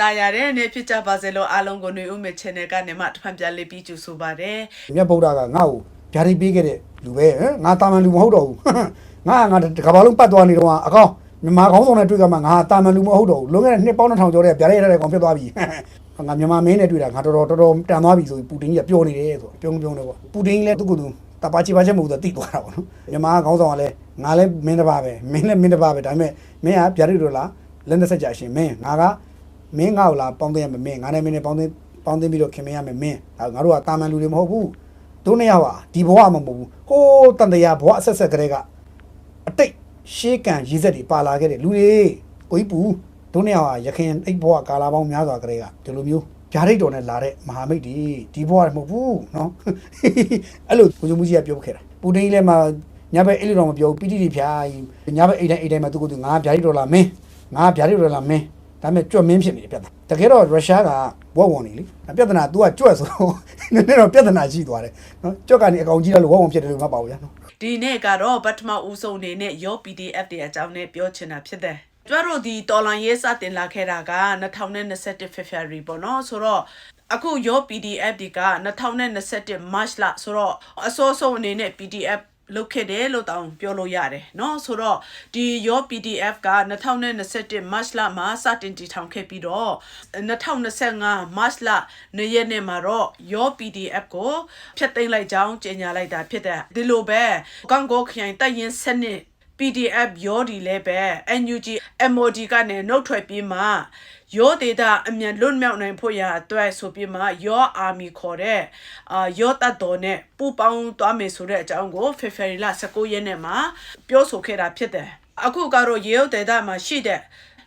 တာယာတဲ့အနေဖြစ်ကြပါစေလို့အားလုံးကိုຫນွေဦးမေ channel ကနေမှတစ်ဖန်ပြန်လေးပြီးကြိုဆိုပါရစေမြတ်ဗုဒ္ဓကငါ့ကိုဗျာဒိတ်ပေးခဲ့တဲ့လူပဲဟမ်ငါတာမန်လူမဟုတ်တော့ဘူးငါငါတကဘာလုံးပတ်သွားနေတော့အကောင်မြန်မာခေါင်းဆောင်နဲ့တွေ့ကြမှာငါတာမန်လူမဟုတ်တော့ဘူးလွန်ခဲ့တဲ့နှစ်ပေါင်း2000ကျော်တဲ့ဗျာဒိတ်ရတဲ့ကောင်ဖြစ်သွားပြီငါမြန်မာမင်းနဲ့တွေ့တာငါတော်တော်တော်တော်တန်သွားပြီဆိုပြီးပူတင်ကြီးကပြောနေတယ်ဆိုပြုံးပြုံးတယ်ပေါ့ပူတင်ကြီးလည်းသူ့ကိုယ်သူတပါချီပါချက်မဟုတ်တော့တိသွားတာပေါ့နော်မြန်မာခေါင်းဆောင်ကလည်းငါလည်းမင်းတစ်ပါးပဲမင်းလည်းမင်းတစ်ပါးပဲဒါပေမဲ့မင်းကဗျာဒိတ်တို့လားလက်နဲ့ဆက်ကြရှင်မင်းငါက မင်းငါ့ကိုလားပေါင်းသိရမယ်မင်းငါနဲ့မင်းနဲ့ပေါင်းသိပေါင်းသိပြီးတော့ခင်မင်းရမယ်မင်းဒါငါတို့ကတာမန်လူတွေမဟုတ်ဘူး တို့နှစ်ယောက်ဟာဒီဘဝမှာမဟုတ်ဘူးဟိုးတန်တရာဘဝအဆက်ဆက်ကလေးကအတိတ်ရှေးကံရည်ဆက်တွေပါလာခဲ့တဲ့လူတွေကိုကြီးပူတို့နှစ်ယောက်ဟာရခင်အိတ်ဘဝကာလာပေါင်းများစွာကလေးကဒီလိုမျိုးဗျာဒိတ်တော်နဲ့လာတဲ့မဟာမိတ်တွေဒီဘဝမဟုတ်ဘူးเนาะ အဲ့လိုကိုဂျုံမူကြီးကပြောခဲ့တာပူတင်ကြီးလည်းမညဘက်အဲ့လိုတော့မပြောဘူးပီတိတွေဖြာညဘက်အိတ်တိုင်းအိတ်တိုင်းမှာသူကသူငါဗျာဒိတ်တော်လာမင်းငါဗျာဒိတ်တော်လာမင်း ဒါပေမဲ့ကြွတ်မင်းဖြစ်နေတယ်ပြဿနာတကယ်တော့ရုရှားကဘဝဝင်နေလေပြဿနာ तू ကကြွတ်ဆိုတော့နည်းနည်းတော့ပြဿနာရှိသွားတယ်နော်ကြွတ်ကနေအကောင်ကြီးတော့လို့ဝဝဖြစ်တယ်လို့မပါဘူးဗျာနော်ဒီနေ့ကတော့ပထမဦးဆုံးအနေနဲ့ရော PDF တွေအကြောင်းနဲ့ပြောချင်တာဖြစ်တယ်ကျွတ်တို့ဒီတော်လန်ရေးစတင်လာခဲ့တာက2021 February ပေါ့နော်ဆိုတော့အခုရော PDF တွေက2021 March လဆိုတော့အစိုးဆုံးအနေနဲ့ PDF လုတ်ခဲ့တယ်လို့တောင်ပြောလို့ရတယ်เนาะဆိုတော့ဒီရော PDF က2021 March လမှာစတင်တည်ထောင်ခဲ့ပြီးတော့2025 March လနေ့ရက်နေ့မှာတော့ရော PDF ကိုဖျက်သိမ်းလိုက်ကြောင်းကြေညာလိုက်တာဖြစ်တယ်ဒီလိုပဲကောင်ကိုခရိုင်တိုက်ရင်စနစ် PDF ရောဒီလည်းပဲ NUG MOD ကနေနှုတ်ထွက်ပြီးမှရောဒေတာအမြန်လွတ်မြောက်နိုင်ဖို့ရာအတွက်ဆိုပြီးမှရောအာမီခေါ်တဲ့အာရောတတ်တော်နဲ့ပူပေါင်းသွားမယ်ဆိုတဲ့အကြောင်းကို February လ19ရက်နေ့မှာပြောဆိုခဲ့တာဖြစ်တယ်အခုကတော့ရေရုပ်ဒေတာမှာရှိတဲ့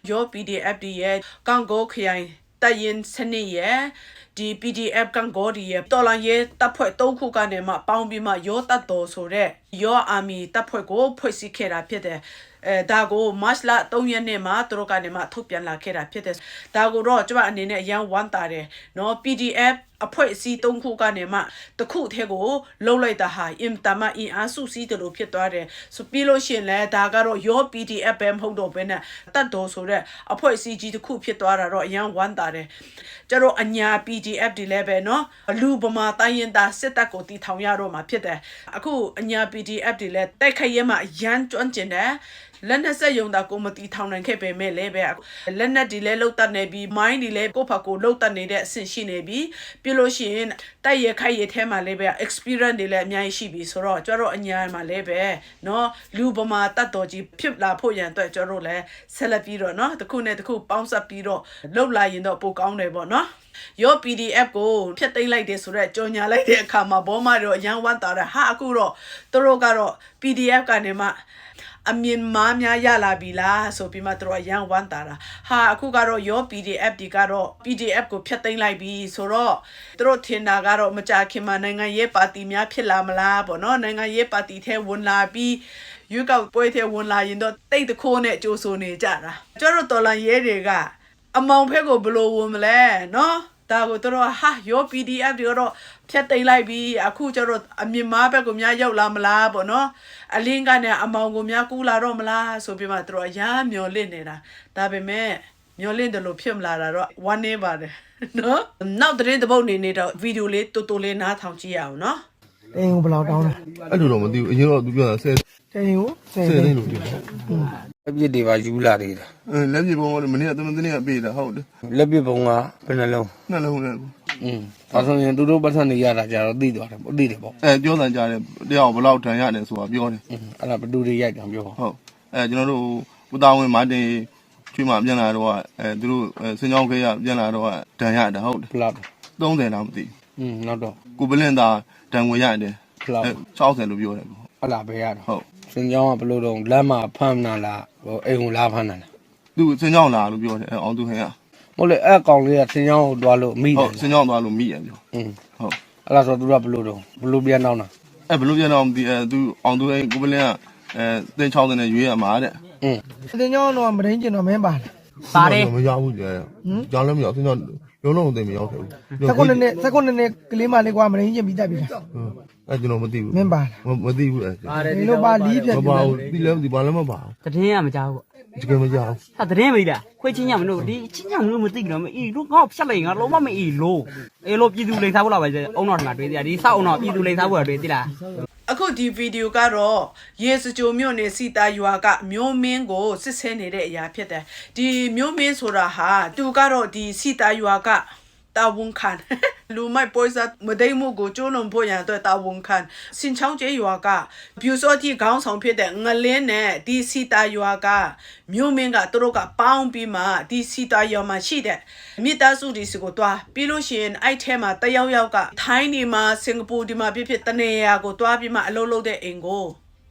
ရော PDF ဒီရဲ့ကောင်ကိုခရိုင် တရင်စနစ်ရဲ့ဒီ PDF ကန်ဂေါဒီရဲ့တော်လန်ရဲ့တပ်ဖွဲ့၃ခုကနေမှပေါင်းပြီးမှရောတတ်တော်ဆိုတဲ့ရောအာမီတပ်ဖွဲ့ကိုဖွဲ့စည်းခဲ့တာဖြစ်တယ်အဲဒါကို March လ3ရက်နေ့မှာသူတို့ကနေမှထုတ်ပြန်လာခဲ့တာဖြစ်တယ်ဒါကိုတော့ကျွန်မအနေနဲ့အရန်ဝမ်းတာတယ်เนาะ PDF အဖွဲ့အစည်း၃ခုကနေမှတစ်ခုထဲကိုလှုပ်လိုက်တာဟာအင်တမအင်အားစုစည်းတယ်လို့ဖြစ်သွားတယ်ဆိုပြီးလို့ရှိရင်လည်းဒါကတော့ရော PDF ပဲမဟုတ်တော့ဘဲနဲ့တတ်တော်ဆိုတဲ့အဖွဲ့အစည်းကြီးတစ်ခုဖြစ်သွားတာတော့အရန်ဝမ်းတာတယ်ကျတော့အညာ PDF တွေလည်းပဲเนาะလူဗမာတိုင်းရင်သားစစ်တပ်ကိုတီထောင်ရတော့မှာဖြစ်တယ်အခုအညာ PDF တွေလည်းတိုက်ခိုက်ရဲမှာအရန်ကျွမ်းကျင်တယ် လက်နက်ဆက်ယုံတာကိုမတီထောင်နိုင်ခဲ့ပေမဲ့လည်းပဲလက်နက်ဒီလည်းလှုပ်တတ်နေပြီးမိုင်းဒီလည်းကိုယ့်ဖက်ကိုလှုပ်တတ်နေတဲ့အဆင့်ရှိနေပြီးပြလို့ရှိရင်တိုက်ရခိုက်ရထဲမှာလည်းပဲ experience တွေလည်းအများကြီးရှိပြီဆိုတော့ကျတော့အညာမှာလည်းပဲเนาะလူပမာတတ်တော်ကြီးဖြစ်လာဖို့ရန်အတွက်ကျတော့လည်းဆက်လက်ပြီးတော့เนาะတစ်ခုနဲ့တစ်ခုပေါင်းစပ်ပြီးတော့လှုပ်လာရင်တော့ပိုကောင်းတယ်ပေါ့เนาะရော PDF ကိုဖျက်သိမ်းလိုက်တယ်ဆိုတော့ကြော်ညာလိုက်တဲ့အခါမှာဘောမတော့အရန်ဝမ်းတာတယ်ဟာအခုတော့သူတို့ကတော့ PDF ကနေမှ အမြင်မားများရလာပြီလားဆိုပြီးမှသူတို့ကရန်ဝမ်းတာတာဟာအခုကတော့ရော PDF ဒီကတော့ PDF ကိုဖျက်သိမ်းလိုက်ပြီဆိုတော့သူတို့ထင်တာကတော့မကြခင်မှာနိုင်ငံရေးပါတီများဖြစ်လာမလားပေါ့နော်နိုင်ငံရေးပါတီထဲဝင်လာပြီးရွေးကောက်ပွဲထဲဝင်လာရင်တော့တိတ်တခိုးနဲ့ကြိုးဆိုနေကြတာကျတော့တော်လန်ရဲတွေကအမောင်ဖက်ကိုဘယ်လိုဝင်မလဲနော်ဒါကိုသူတို့ကဟာရော PDF တွေတော့ ဖြတ်သိမ်းလိုက်ပြီအခုကျတော့အမြင်မားဘက်ကိုများရောက်လာမလားပေါ့နော်အလင်းကနဲ့အမောင်ကိုများကူးလာတော့မလားဆိုပြီးမှသူတို့အရာမျောလင့်နေတာဒါပေမဲ့မျောလင့်တယ်လို့ဖြစ်မလာတာတော့ဝမ်းနေပါတယ်နော်နောက်သတင်းတစ်ပုတ်နေနေတော့ဗီဒီယိုလေးတူတူလေးနားထောင်ကြည့်ရအောင်နော်အိမ်ကိုဘယ်လောက်တောင်းလဲအဲ့လိုတော့မသိဘူးအရင်တော့သူပြောတာဆယ်အိမ်ကိုဆယ်ဆယ်သိသိန်းန်းလို့ပြောတာလက်ပစ်တွေပါယူလာနေတာအဲလက်ပြေပုံကမနေ့ကသမင်းတင်းကပေးတာဟုတ်တယ်လက်ပစ်ပုံကဘယ်နှလုံးနှလုံးနဲ့ อืมဒါဆိုရင်သူတို့ပတ်သက်နေရတာကြတော့သိသွားတယ်ပေါ့သိတယ်ပေါ့ အဲပြောတယ်ကြားတယ်တရားဘယ်လောက်တန်ရတယ်ဆိုတာပြောတယ် อืมအဲ့ဒါဘသူတွေရိုက်တယ်ပြော ဟုတ်အဲကျွန်တော်တို့ဦးသားဝင်မာတင်ချွေးမပြန်လာတော့အဲသူတို့စင်ကြောင်းခေးရပြန်လာတော့တန်ရတာဟုတ်တယ် ဘလောက် 30လောက်မသိ อืมနောက်တော့ ကိုပလင်သာတန်ဝင်ရတယ် ဘလောက် 60လို့ပြောတယ် အဲ့လားပဲရတော့ ဟုတ် စင်ကြောင်းကဘလို့တော့လက်မှာဖမ်းနာလားဟိုအိမ်ကိုလာဖမ်းနာလား သူစင်ကြောင်းလာလို့ပြောတယ်အဲအောင်သူခင်က မဟုတ်လေအဲ့ကောင်လေးကစင်ကြောင်းကိုတွားလို့မိတဟုယ်တ်စင်ကြောင်းသွားလို့မိရပြောအင်းဟုတ်အဲ့ဒါဆိုသူကဘလို့တော့ဘလို့ပြန်နောက်တာအဲဘယ်လို့ပြန်တော့မသိအဲသူအောင်သူအဲကိုပလင်းကအဲတင်းချောင်းတဲ့နဲ့ရွေးရမှာတဲ့အင်း။တင်ကြောင်းတော့မရင်းကျင်တော့မင်းပါလေပါတယ်မရောက်ဘူးလေကြောင်းလည်းမရောက်စင်ကြောင်းလုံးလုံးသိမရောက်ခဲ့ဘူး။စက္ကွန်းနဲ့စက္ကွန်းနဲ့ကလေးမလေးကွာမရင်းကျင်ပြီးတက်ပြီလားအဲကျွန်တော်မသိဘူးမသိဘူးအဲ။ဒီလိုပါလီးဖြတ်မပါဘူးဒီလည်းဒီဘာလည်းမပါဘူး။တည်င်းကမကြောက်ဘူး တကယ်မရအောင်ဟာတရင်မေးလားခွေးချင်းညမလို့ဒီချင်းညမလို့မသိကြတော့မအီတို့ငါ့ဖြတ်လိုက်ငါလုံးဝမအီလို့အေးလို့ပြည်သူလိန်စားဖို့လာပါစေအုံတော်ထလာတွေးသေးဒီစောက်အုံတော်ပြည်သူလိန်စားဖို့လာတွေးသေးလားအခုဒီဗီဒီယိုကတော့ရေစကြိုမြို့နယ်စီတာရွာကမြို့မင်းကိုစစ်ဆဲနေတဲ့အရာဖြစ်တယ်ဒီမြို့မင်းဆိုတာဟာသူကတော့ဒီစီတာရွာက တာဝန်ခံလူမိုက်ပွဲစားမဒိမှုကိုကျိုးလုံးဖို့ရန်အတွက်တာဝန်ခံစင်ချောင်းကျေးရွာကပြူစောတိခေါင်းဆောင်ဖြစ်တဲ့ငလင်းနဲ့ဒီစီတာရွာကမျိုးမင်းကသူတို့ကပေါင်းပြီးမှဒီစီတာရွာမှာရှိတဲ့မိသားစုဒီစီကိုတွားပြီးလို့ရှိရင်အဲ့ထဲမှာတယောက်ယောက်ကထိုင်းဒီမှာစင်ကာပူဒီမှာဖြစ်ဖြစ်တနေရာကိုတွားပြီးမှအလုပ်လုပ်တဲ့အိမ်ကို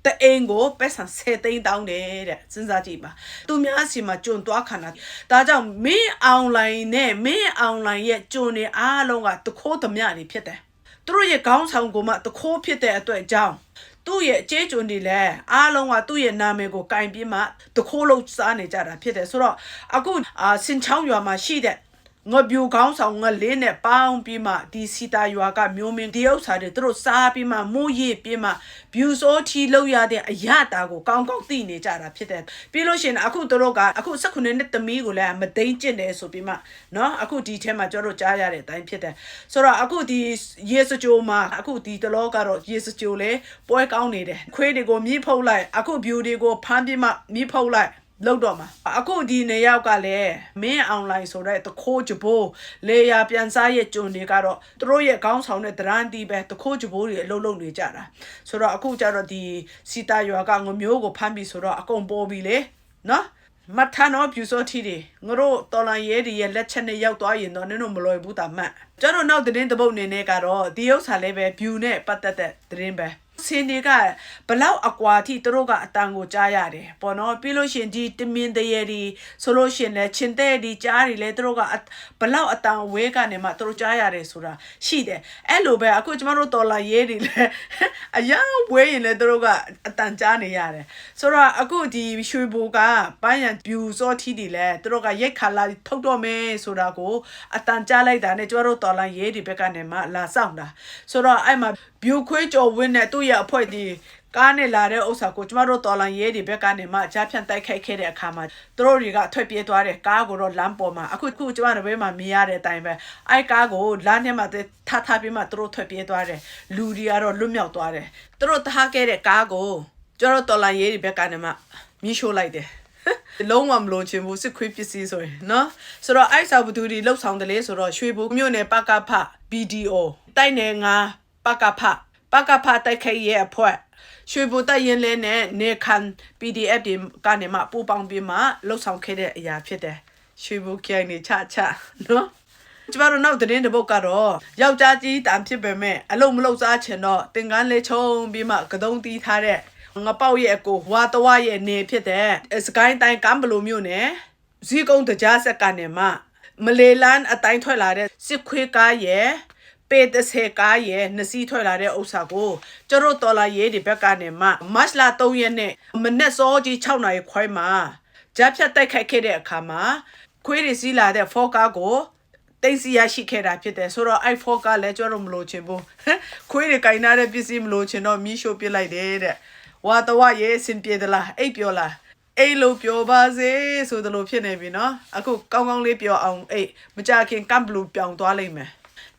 တအိမ်ကိုပက်ဆန်10သိန်းတောင်းတယ်တဲ့စဉ်းစားကြည့်ပါသူများစီမှာကျွန်းသွားခံတာဒါကြောင့်မင်းအွန်လိုင်းနဲ့မင်းအွန်လိုင်းရဲ့ကျွန်းတွေအားလုံးကတခိုးသမျှတွေဖြစ်တယ်သူတို့ရဲ့ခေါင်းဆောင်ကမှတခိုးဖြစ်တဲ့အတွက်အကြောင်းသူ့ရဲ့အကျေးကျွန်တွေလည်းအားလုံးကသူ့ရဲ့နာမည်ကိုကင်ပြီးမှတခိုးလို့စားနေကြတာဖြစ်တယ်ဆိုတော့အခုအာစင်ချောင်းရွာမှာရှိတဲ့ ငါပြူကောင်းဆောင်ငါလေးနဲ့ပေါင်းပြီးမှဒီစီတာရွာကမျိုးမင်းဒီဥစ္စာတွေသူတို့စားပြီးမှမိုးရစ်ပြီးမှဘ ्यू စောထီလောက်ရတဲ့အရတာကိုကောင်းကောင်းသိနေကြတာဖြစ်တယ်ပြီးလို့ရှိရင်အခုသူတို့ကအခု16နှစ်သမီးကိုလည်းမသိမ့်ကျင့်တယ်ဆိုပြီးမှเนาะအခုဒီထဲမှာကျတို့ကြားရတဲ့အတိုင်းဖြစ်တယ်ဆိုတော့အခုဒီရေစကြိုမှာအခုဒီတလောကတော့ရေစကြိုလေပွဲကောင်းနေတယ်ခွေးတွေကိုမြည်ဖုတ်လိုက်အခု view တွေကိုဖမ်းပြီးမှမြည်ဖုတ်လိုက် လောက်တော့မှာအခုဒီနေရောက်ကလည်းမင်းအွန်လိုင်းဆိုတဲ့တခိုးကြဘိုးလေယာပြန်စားရဲ့ကျွန်တွေကတော့သူတို့ရဲ့ခေါင်းဆောင်တဲ့ဒရန်တီပဲတခိုးကြဘိုးတွေအလုပ်လုပ်နေကြတာဆိုတော့အခုကျတော့ဒီစီတာရွာကငမျိုးကိုဖမ်းပြီးဆိုတော့အကုန်ပေါ်ပြီလေနော်မထန်တော့ပြူစောထီတွေငါတို့တော်လန်ရဲတွေရဲ့လက်ချက်နဲ့ရောက်သွားရင်တော့နင်တို့မလွယ်ဘူးတာမှတ်ကျတော့နောက်သတင်းတစ်ပုတ်အနေနဲ့ကတော့ဒီဥစ္စာလေးပဲ view နဲ့ပတ်သက်တဲ့သတင်းပဲ စင်တွေကဘလောက်အကွာအထိသူတို့ကအတန်ကိုကြားရတယ်ပေါ့နော်ပြီးလို့ရှရင်ဒီတမင်တရေဒီဆိုလို့ရှရင်လဲချင်းတဲ့ဒီကြားတွေလဲသူတို့ကအဘလောက်အတန်ဝဲကနေမှသူတို့ကြားရတယ်ဆိုတာရှိတယ်အဲ့လိုပဲအခုကျမတို့တော်လာရေးတွေလဲအရာဝဲရင်လဲသူတို့ကအတန်ကြားနေရတယ်ဆိုတော့အခုဒီရွှေဘိုကပန်းရန်ပြူစောထီးတွေလဲသူတို့ကရိတ်ခါလာထုတ်တော့မယ်ဆိုတာကိုအတန်ကြားလိုက်တာနဲ့ကျမတို့တော်လာရေးတွေဘက်ကနေမှလာဆောင်တာဆိုတော့အဲ့မှာ ဗျူခွေးကျော်ဝင်းနဲ့သူ့ရဲ့အဖွဲ့ဒီကားနဲ့လာတဲ့ဥစ္စာကိုကျမတို့တော်လန်ရဲတွေဘက်ကနေမှကြားဖြန့်တိုက်ခိုက်ခဲ့တဲ့အခါမှာသူတို့တွေကထွက်ပြေးသွားတဲ့ကားကိုတော့လမ်းပေါ်မှာအခုခုကျမတို့ဘက်မှာမြင်ရတဲ့အတိုင်းပဲအဲကားကိုလမ်းထဲမှာထားထားပြီးမှသူတို့ထွက်ပြေးသွားတယ်လူတွေကတော့လွတ်မြောက်သွားတယ်သူတို့ထားခဲ့တဲ့ကားကိုကျမတို့တော်လန်ရဲတွေဘက်ကနေမှမြှို့လိုက်တယ်လုံးဝမလို့ချင်ဘူးစစ်ခွေးပစ္စည်းဆိုရင်နော်ဆိုတော့အိုက်စာဘသူတွေလှုပ်ဆောင်တယ်လေဆိုတော့ရွှေဘိုမြို့နယ်ပကဖ BDO တိုက်နယ်ငါ ပကဖပကဖတိုက်ခိုက်ရဲ့အဖွဲ့ရွှေဘုံတိုက်ရင်လဲနဲ့နေခံ PDF တွေကနေမှပူပေါင်းပြီးမှလှုပ်ဆောင်ခဲ့တဲ့အရာဖြစ်တယ်ရွှေဘုံကြိုင်နေချချနော်ကျမတို့နောက်သတင်းတစ်ပုဒ်ကတော့ယောက်ျားကြီးတန်ဖြစ်ပေမဲ့အလုံးမလုံးစားချင်တော့တင်ကန်းလေးချုံပြီးမှကတုံးတီးထားတဲ့ငပောက်ရဲ့အကိုဟွာတဝရဲ့နေဖြစ်တဲ့စကိုင်းတိုင်းကမ်ဘလိုမြို့နယ်ဇီကုံတကြားဆက်ကနေမှမလေလန်းအတိုင်းထွက်လာတဲ့စစ်ခွေးကားရဲ့ ပေတဆေကားရဲ့နစီထွက်လာတဲ့ဥစ္စာကိုကျတို့တော်လာရေးဒီဘက်ကနေမှမတ်လာ3ရက်နေ့မနေ့စောကြီး6နာရီခွဲမှာဂျပ်ဖြတ်တိုက်ခိုက်ခဲ့တဲ့အခါမှာခွေးတွေစီးလာတဲ့ဖောကားကိုတိတ်စီရရှိခဲ့တာဖြစ်တယ်ဆိုတော့ i4 ကလည်းကျွန်တော်မလို့ချင်ဘူးခွေးတွေကင်နာတဲ့ပစ္စည်းမလို့ချင်တော့မီးရှို့ပစ်လိုက်တယ်တဲ့ဝါတော့ရဲ့စင်ပြေသလားအိတ်ပြောလားအိတ်လို့ပြောပါစေဆိုသလိုဖြစ်နေပြီနော်အခုကောင်းကောင်းလေးပြောအောင်အိတ်မကြခင်ကမ်ဘလူးပြောင်းသွားလိမ့်မယ်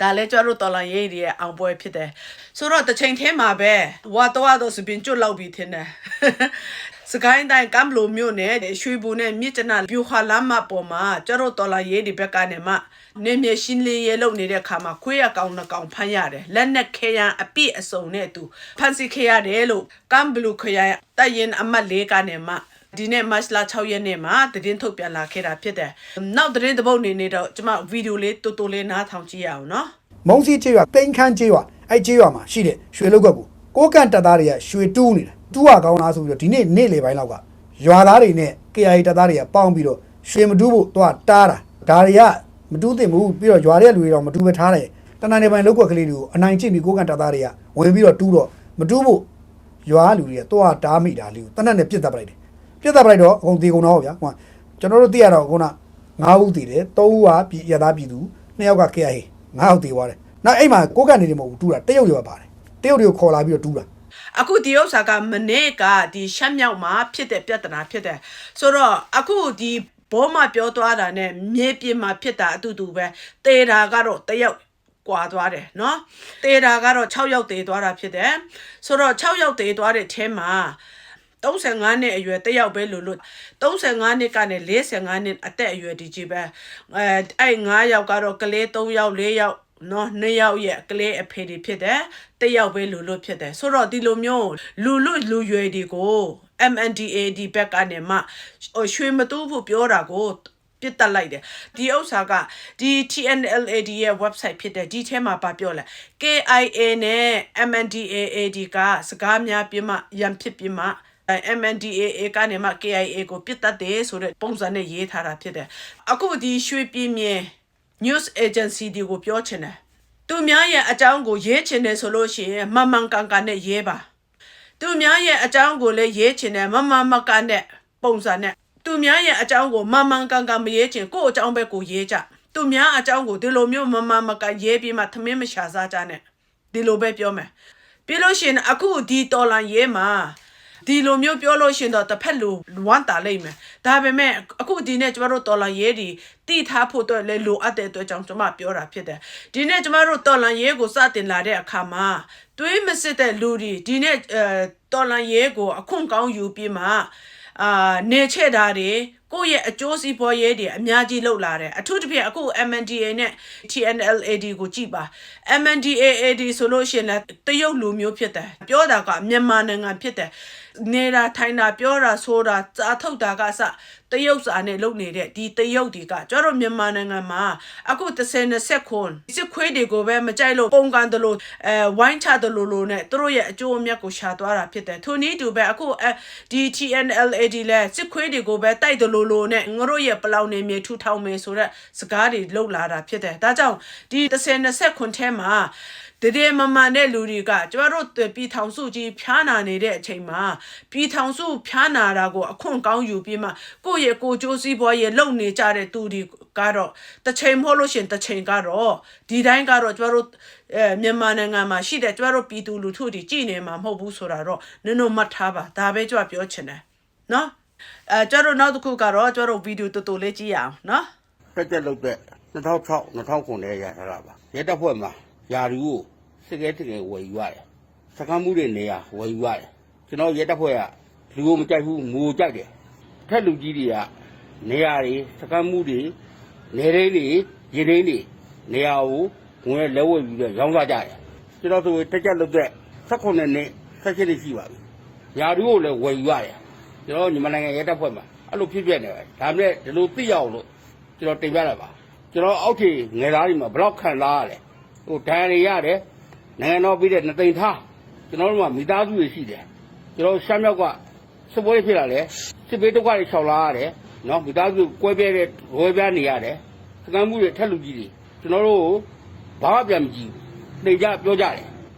ဒါလည်းကျွန်တော်တို့တော်လန်ရေးတွေရဲ့အောင်ပွဲဖြစ်တယ်ဆိုတော့တစ်ချိန်ထဲမှာပဲဝါတော့တော့စပင်ကျွတ်လောက်ပြီးထင်တယ်စကိုင်းတိုင်းကမ်ဘလိုမြို့နယ်ရွှေဘူနဲ့မြစ်ကျနာပြူခါလမ်းမပေါ်မှာကျတော့တော်လာရေးဒီဘက်ကနေမှနေမြေရှင်းလင်းရေးလုပ်နေတဲ့ခါမှာခွေးရကောင်နှကောင်ဖမ်းရတယ်လက်နက်ခဲယံအပြည့်အစုံနဲ့သူဖမ်းဆီးခဲ့ရတယ်လို့ကမ်ဘလူခရိုင်တရင်အမတ်လေးကနေမှ ဒီနေ့မတ်လ6ရက်နေ့မှာသတင်းထုတ်ပြန်လာခဲ့တာဖြစ်တယ်။နောက်သတင်းတစ်ပုဒ်အနေနဲ့တော့ကျွန်မဗီဒီယိုလေးတူတူလေးနားထောင်ကြည့်ရအောင်နော်။မုံစီချေးရွာတိန်ခမ်းချေးရွာအဲ့ချေးရွာမှာရှိတဲ့ရွှေလုတ်ကွက်ကိုကိုကန့်တပ်သားတွေကရွှေတူးနေတာတူးရကောင်းလားဆိုပြီးတော့ဒီနေ့နေ့လေပိုင်းလောက်ကရွာသားတွေနဲ့ KIA တပ်သားတွေကပေါင်းပြီးတော့ရွှေမတူးဖို့သွားတားတာဒါတွေကမတူးသင့်ဘူးပြီးတော့ရွာတဲ့လူတွေတော့မတူးပဲထားတယ်တနင်္လာနေ့ပိုင်းလုတ်ကွက်ကလေးတွေကိုအနိုင်ကျင့်ပြီးကိုကန့်တပ်သားတွေကဝင်ပြီးတော့တူးတော့မတူးဖို့ရွာလူတွေကသွားတားမိတာလေးကိုတနက်နဲ့ပြစ်တက်ပလိုက်တယ် ပြစ်တက်ပလိုက်တော့အကုန်တေကုန်တော့ဗျာဟိုကကျွန်တော်တို့သိရတော့ခုန9ဦးတည်တယ်3ဦးကပြည်ရသားပြည်သူ2ယောက်က KIA 9ယောက်တည်သွားတယ် နောက်အဲ့မှာကိုကန့်နေတယ်မဟုတ်ဘူးတူးတာတရုတ်တွေပါပါတယ်တရုတ်တွေကိုခေါ်လာပြီးတော့တူးတာ အခုဒီဥစ္စာကမနေ့ကဒီရှမ်းမြောက်မှာဖြစ်တဲ့ပြဿနာဖြစ်တယ်ဆိုတော့အခုဒီဘောမပြောသွားတာနဲ့မြေပြင်မှာဖြစ်တာအတူတူပဲတေတာကတော့တယောက်ကွာသွားတယ်เนาะတေတာကတော့6ရောက်တေသွားတာဖြစ်တယ်ဆိုတော့6ရောက်တေသွားတဲ့အဲမှာ 35နှစ်အရွယ်တယောက်ပဲလို့လို့35နှစ်ကနေ45နှစ်အသက်အရွယ်ဒီကြီးပဲအဲအဲ့9ယောက်ကတော့ကလေး3ယောက်4ယောက်နော်နှစ်ယောက်ရဲ့ကလေးအဖေတွေဖြစ်တယ်တစ်ယောက်ပဲလူလွတ်ဖြစ်တယ်ဆိုတော့ဒီလိုမျိုးလူလွတ်လူရွယ်တွေကို MNDA ဒီဘက်ကနေမှဟိုရွှေမတူးဖို့ပြောတာကိုပြစ်တက်လိုက်တယ်ဒီဥစ္စာကဒီ TNLAD ရဲ့ website ဖြစ်တဲ့ဒီထဲမှာပါပြောလဲ KIA နဲ့ MNDAAD ကစကားများပြမှရန်ဖြစ်ပြမှအဲ MNDAA ကနေမှ KIA ကိုပြစ်တက်တယ်ဆိုတဲ့ပုံစံနဲ့ရေးထားတာဖြစ်တယ်အခုဒီရွှေပြင်းမြင် news agency တွေကိုပြောချင်တယ်သူများရဲ့အကြောင်းကိုရေးချင်တယ်ဆိုလို့ရှိရင်မမှန်ကန်ကန်နဲ့ရေးပါသူများရဲ့အကြောင်းကိုလည်းရေးချင်တယ်မမှန်မကန်တဲ့ပုံစံနဲ့သူများရဲ့အကြောင်းကိုမမှန်ကန်ကန်မရေးချင်ကိုယ့်အကြောင်းပဲကိုရေးကြသူများအကြောင်းကိုဒီလိုမျိုးမမှန်မကန်ရေးပြီးမှသမင်းမရှာစားကြနဲ့ဒီလိုပဲပြောမယ်ပြီးလို့ရှိရင်အခုဒီတော်လန်ရေးမှာ ဒီလိုမျိုးပြောလို့ရှရင်တော့တစ်ဖက်လူဝမ်းတာလိမ့်မယ်ဒါပေမဲ့အခုဒီနေ့ကျမတို့တော်လန်ရေးဒီတိထားဖို့အတွက်လည်းလိုအပ်တဲ့အတွက်ကြောင့်ကျမပြောတာဖြစ်တယ်ဒီနေ့ကျမတို့တော်လန်ရေးကိုစတင်လာတဲ့အခါမှာတွေးမစစ်တဲ့လူတွေဒီနေ့အဲတော်လန်ရေးကိုအခွင့်ကောင်းယူပြီးမှအာနေချဲ့တာတွေကိုယ့်ရဲ့အကျိုးစီးပွားရေးတွေအများကြီးလှုပ်လာတယ်အထူးသဖြင့်အခု MNDA နဲ့ TNLAD ကိုကြည့်ပါ MNDAAD ဆိုလို့ရှိရင်လည်းတရုတ်လူမျိုးဖြစ်တယ်ပြောတာကမြန်မာနိုင်ငံဖြစ်တယ် နေတာထိုင်တာပြောတာဆိုတာစာထုတ်တာကစ တရုတ်စာနဲ့လုပ်နေတဲ့ဒီတရုတ်တွေကကျတော့မြန်မာနိုင်ငံမှာအခု30-20ခွန်စစ်ခွေးတွေကိုပဲမကြိုက်လို့ပုံကန်တယ်လို့အဲဝိုင်းချတယ်လို့လို့နဲ့သူတို့ရဲ့အကျိုးအမြတ်ကိုရှာသွားတာဖြစ်တယ်ထိုနည်းတူပဲအခုဒီ TNLAD လဲစစ်ခွေးတွေကိုပဲတိုက်တယ်လို့လို့နဲ့ငါတို့ရဲ့ပလောင်နေမြေထူထောင်မယ်ဆိုတဲ့စကားတွေလှုပ်လာတာဖြစ်တယ်ဒါကြောင့်ဒီ30-20ခွန်ထဲမှာတကယ်မမှန်တဲ့လူတွေကကျမတို့ပြည်ထောင်စုကြီးဖျားနာနေတဲ့အချိန်မှာပြည်ထောင်စုဖျားနာတာကိုအခွင့်ကောင်းယူပြီးမှကိုယ့်ရဲ့ကိုယ်ကြိုးစည်းပွားရဲ့လုံနေကြတဲ့သူတွေကတော့တစ်ချိန်မဟုတ်လို့ရှရင်တစ်ချိန်ကတော့ဒီတိုင်းကတော့ကျမတို့အဲမြန်မာနိုင်ငံမှာရှိတဲ့ကျမတို့ပြည်သူလူထုတွေကြည်နေမှာမဟုတ်ဘူးဆိုတာတော့နင်တို့မှတ်ထားပါဒါပဲကျမပြောချင်တယ်နော်အဲကျမတို့နောက်တစ်ခုကတော့ကျမတို့ဗီဒီယိုတူတူလေးကြည့်ရအောင်နော်တက်တက်လုပ်တဲ့2006 2009နဲ့ရထားတာပါရဲတပ်ဖွဲ့မှာယာရီကိုစစ်ကဲစစ်ကဲဝယ်ယူရတယ်စကမ်းမှုတွေနေရာဝယ်ယူရတယ်ကျွန်တော်ရဲတပ်ဖွဲ့ကလူကိုမကြိုက်ဘူးငိုကြိုက်တယ် ထက်လူကြီးတွေကနေရာတွေစကမ်းမှုတွေနေရင်းတွေရေရင်းတွေနေရာကိုဝင်ရဲလဲဝယ်ယူပြီးတော့ရောင်းစားကြတယ်ကျွန်တော်ဆိုတက်တက်လုပ်တဲ့18နှစ်ဆက်ရှိနေရှိပါပြီယာရီကိုလည်းဝယ်ယူရတယ်ကျွန်တော်ညီမနိုင်ငံရဲတပ်ဖွဲ့မှာအဲ့လိုဖြစ်ပြနေတယ်ဒါပေမဲ့ဒီလိုသိရအောင်လို့ကျွန်တော်တင်ပြတာပါကျွန်တော်အောက်ထည်ငယ်သားတွေမှာဘယ်တော့ခံစားရလဲဟိုဒဏ်တွေရတယ်နိုင်ငံတော်ပြီးတဲ့နှစ်သိန်းထားကျွန်တော်တို့ကမိသားစုတွေရှိတယ်ကျွန်တော်ရှမ်းမြောက်က စပွဲဖြစ်လာလဲစစ်ဘေးဒုက္ခတွေခြောက်လာရတယ်နော်မိသားစုကွဲပြဲတဲ့ဝဲပြားနေရတယ်စကမ်းမှုတွေထက်လူကြီးတွေကျွန်တော်တို့ဘာမှပြန်မကြည့်ဘူးနေကြပြောကြတယ်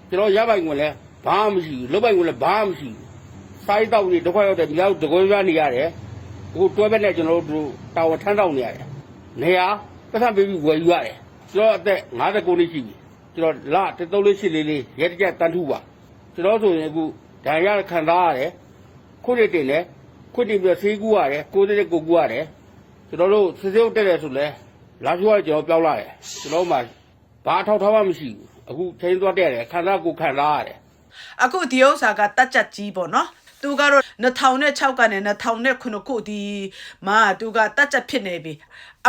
ကျွန်တော်ရပိုင်ဝင်လဲဘာမှမရှိဘူးလုတ်ပိုင်ဝင်လဲဘာမှမရှိဘူးစာရေးတောက်တွေဒုက္ခရောက်တဲ့မိသားစုတကွဲပြားနေရတယ်ဟိုတွဲဘက်နဲ့ကျွန်တော်တို့တာဝန်ထမ်းဆောင်နေရတယ်နေရာပတ်သက်ပြီးဝယ်ယူရတယ်ကျွန်တော်အသက်59နှစ်ရှိပြီကျွန်တော်လ33လေးရှိလေးလေးရဲတကြတန်ထုပါကျွန်တော်ဆိုရင်အခုဒဏ်ရာခံစားရတယ် ခုနှစ်တင်တယ်ခုနှစ်ပြီးဆေးကူရတယ်ကိုယ်တည်းကိုကူရတယ်ကျွန်တော်တို့စစ်စေးတက်တယ်ဆိုလဲလာပြောရကျွန်တော်ပြောင်းလာတယ်ကျွန်တော်မှဘာထောက်ထားမှမရှိဘူးအခုချိန်သွားတက်တယ်ခံစားကိုခံစားရတယ်အခုဒီဥစ္စာကတက်ချက်ကြီးပေါ့နော် သူကတော့2006ကနေ2009ခုဒီမှာသူကတက်ချက်ဖြစ်နေပြီ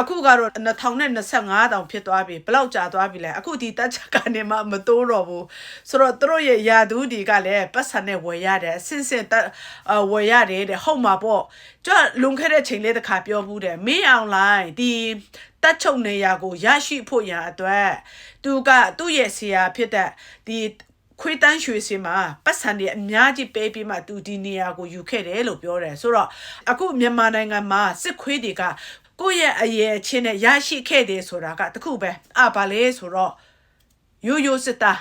အခုကတော့2025တောင်ဖြစ်သွားပြီဘယ်လောက်ကြာသွားပြီလဲအခုဒီတက်ချက်ကနေမှမတိုးတော့ဘူးဆိုတော့သူတို့ရဲ့ယာဒူးဒီကလည်းပတ်စံနဲ့ဝယ်ရတယ်အစင်စင်တက်အဝယ်ရတယ်တဲ့ဟုတ်မှာပေါ့ကျန်လွန်ခဲ့တဲ့ချိန်လေးတစ်ခါပြောဘူးတယ်မင်းအွန်လိုင်းဒီတက်ချုပ်နေရာကိုရရှိဖို့ရန်အတွက်သူကသူ့ရဲ့ဆရာဖြစ်တဲ့ဒီ ခွေးတန်းရွှေစင်မှာပတ်စံတွေအများကြီးပေးပြီးမှသူဒီနေရာကိုယူခဲ့တယ်လို့ပြောတယ်ဆိုတော့အခုမြန်မာနိုင်ငံမှာစစ်ခွေးတွေကကိုယ့်ရဲ့အရေးအချင်းနဲ့ရရှိခဲ့တယ်ဆိုတာကတခုပဲအဘာလဲဆိုတော့ရိုးရိုးစစ်သား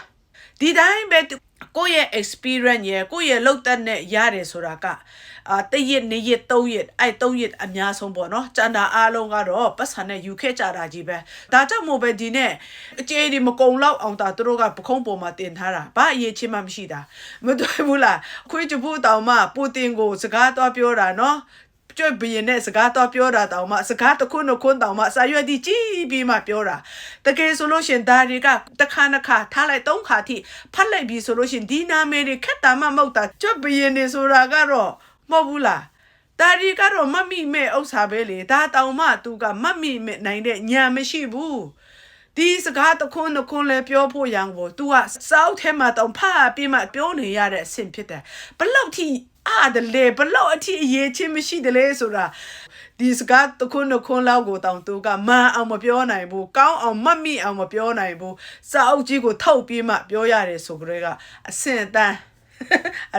ဒီတိုင်းပဲသူ ကိုယ့်ရဲ့ experience ရဲ့ကိုယ့်ရဲ့လောက်သက်နဲ့ရတယ်ဆိုတာကအာတရက်နှစ်ရက်သုံးရက်အဲ့သုံးရက်အများဆုံးပေါ့နော်ကျန်တာအားလုံးကတော့ပတ်စံနဲ့ယူခဲ့ကြတာကြီးပဲဒါကြောင့်မို့ပဲဒီနဲ့အကျေဒီမကုံလောက်အောင်တာသူတို့ကပခုံးပေါ်မှာတင်ထားတာဘာအရေးချင်းမှမရှိတာမတွေ့ဘူးလားခွေးချဖို့တောင်မှပူတင်ကိုစကားတော့ပြောတာနော် ကျွတ်ဘရင်နဲ့စကားတော့ပြောတာတောင်မှစကားတစ်ခုနှစ်ခုတောင်မှစာရွက်ဒီကြီးပြီးမှပြောတာတကယ်ဆိုလို့ရှရင်ဒါတွေကတစ်ခါနှစ်ခါထားလိုက်သုံးခါထိဖတ်လိုက်ပြီဆိုလို့ရှရင်ဒီနာမည်တွေခက်တာမှမဟုတ်တာကျွတ်ဘရင်နေဆိုတာကတော့မဟုတ်ဘူးလားဒါဒီကတော့မတ်မိမဲ့ဥစ္စာပဲလေဒါတောင်မှသူကမတ်မိမဲ့နိုင်တဲ့ညာမရှိဘူးဒီစကားတစ်ခွန်းနှစ်ခွန်းလဲပြောဖို့ရန်ကို तू ကစောက်ထဲမှာတောင်ဖတ်ပြီးမှပြောနေရတဲ့အဆင့်ဖြစ်တယ်ဘလောက်ထိ အားတယ်လေဘလောက်အထိအရေးချင်းမရှိတယ်လေဆိုတာဒီစကားတစ်ခွန်းနှစ်ခွန်းလောက်ကိုတောင် तू ကမန်အောင်မပြောနိုင်ဘူးကောင်းအောင်မတ်မိအောင်မပြောနိုင်ဘူးစာအုပ်ကြီးကိုထုတ်ပြီးမှပြောရတယ်ဆိုကြတဲ့ကအဆင့်အတန်း